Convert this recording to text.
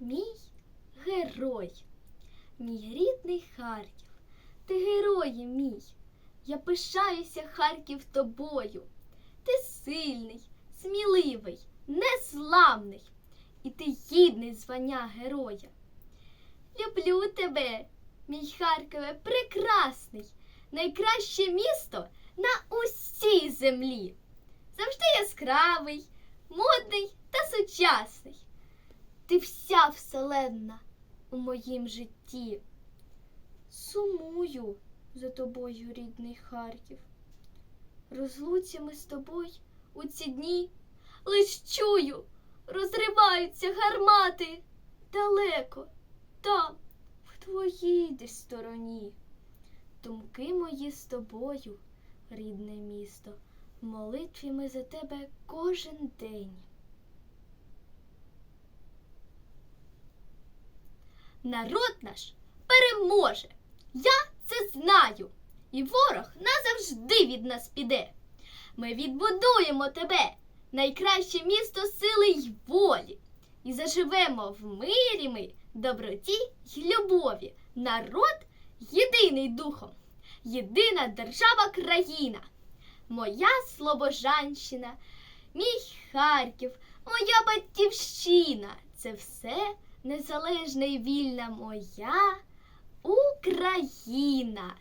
мій герой, мій рідний Харків, ти герої мій. Я пишаюся, Харків, тобою. Ти сильний, сміливий, незламний, і ти гідний звання героя. Люблю тебе, мій Харкове, прекрасний, найкраще місто на усій землі. Завжди яскравий, модний та сучасний. Ти вселенна у моїм житті. Сумую за тобою, рідний Харків. Розлуці ми з тобою у ці дні лиш чую, розриваються гармати далеко, там, в твоїй десь стороні. Думки мої з тобою, рідне місто, молитві ми за тебе кожен день. Народ наш переможе. Я це знаю. І ворог назавжди від нас піде. Ми відбудуємо тебе, найкраще місто сили й волі. І заживемо в мирі ми, доброті й любові. Народ єдиний духом, єдина держава країна. Моя Слобожанщина, мій Харків, моя батьківщина. Це все незалежна і вільна моя Україна.